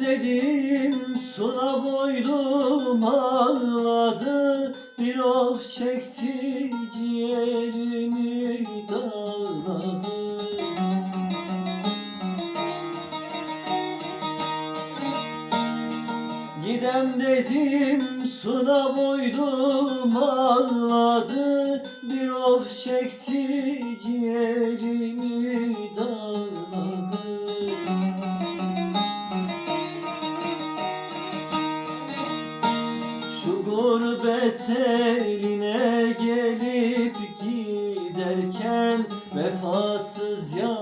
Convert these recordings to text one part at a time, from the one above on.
dedim suna boylum ağladı. Bir of çekti ciğerimi dağladı. Gidem dedim suna boydum ağladı. Bir of çekti ciğerimi gurbet eline gelip giderken Vefasız yar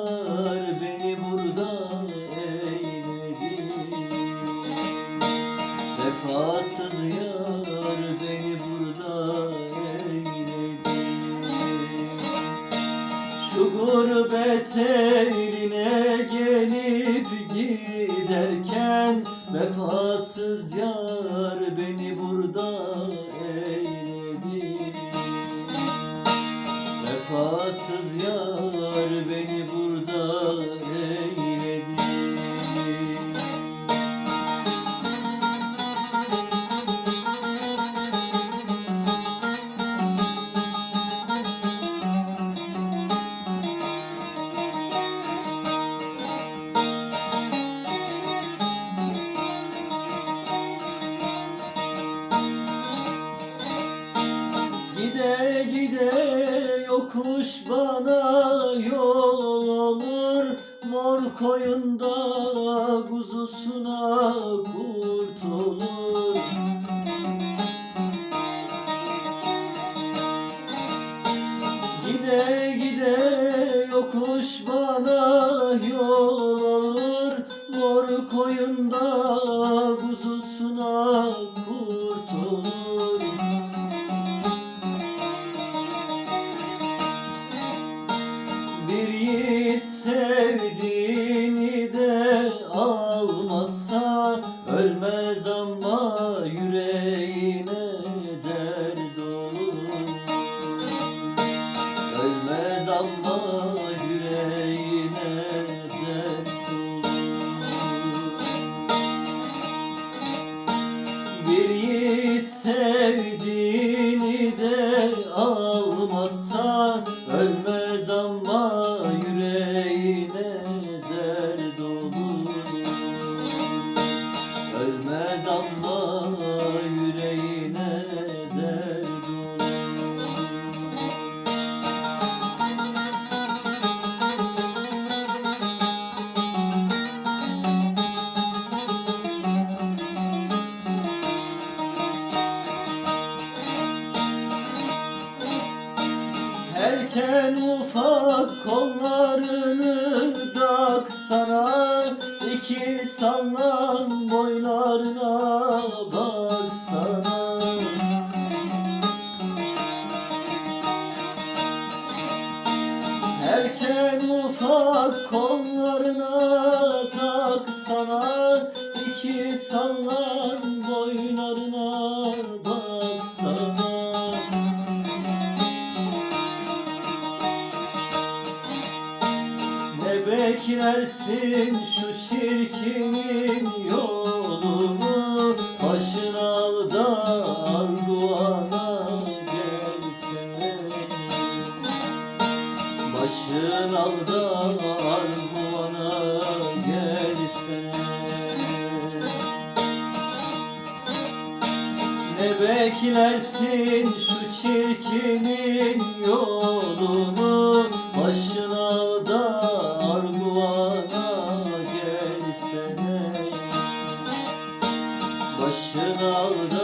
Şu gurbet eline gelip giderken Vefasız yar beni burada yokuş bana yol olur Mor koyunda kuzusuna kurt olur. Gide gide yokuş bana yol olur Mor koyunda kuzusuna kurt Bir yiğit sevdiğini de almazsa Ölmez ama yüreğine dert olur. Ölmez ama yüreğine dert olur. Bir yiğit sevdiğini de almazsa Ölmez ama Erken ufak kollarını daksana iki sallan boylarına baksana. Erken ufak kollarına taksana iki sallan boylarına baksana beklersin şu çirkinin yolunu Başın al da gelsene Başın al da gelsene Ne beklersin şu çirkinin yolunu Başına gelsene Başına da